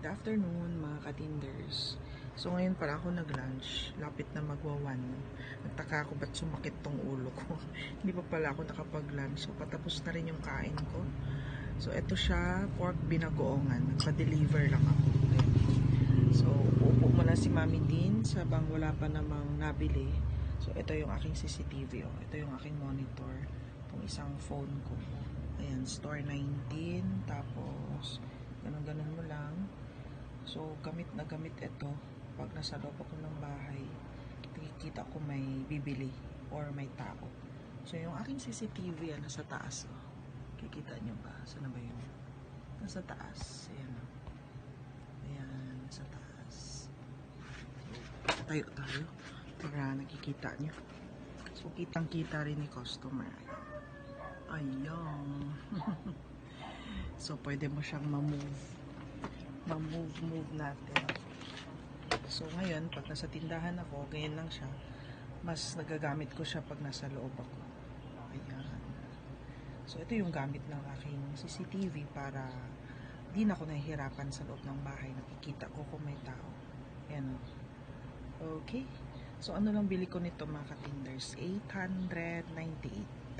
Good afternoon mga katinders. So ngayon pala ako nag-lunch. Lapit na magwawan. Nagtaka ako ba't sumakit tong ulo ko. Hindi pa pala ako nakapag-lunch. So patapos na rin yung kain ko. So ito siya, pork binagoongan. Nagpa-deliver lang ako. So upo muna si Mami Din sa bang wala pa namang nabili. So ito yung aking CCTV. Oh. Ito yung aking monitor. Itong isang phone ko. Ayan, store 19. Tapos ganun-ganun. So, gamit na gamit ito. Pag nasa loob ako ng bahay, nakikita ko may bibili or may tao. So, yung aking CCTV, ah, nasa taas. Oh. Kikita nyo ba? Saan ba yun? Nasa taas. Ayan. oh. Ayan, nasa taas. So, tayo tayo para nakikita nyo. So, kitang-kita rin ni customer. Ayan. So, pwede mo siyang ma-move. Ma-move-move natin. So, ngayon, pag nasa tindahan ako, ganyan lang siya. Mas nagagamit ko siya pag nasa loob ako. Ayan. So, ito yung gamit ng aking CCTV para di na ako nahihirapan sa loob ng bahay. Nakikita ko kung may tao. Ayan. Okay. So, ano lang bili ko nito mga katinders? 898.